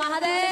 Mahadev.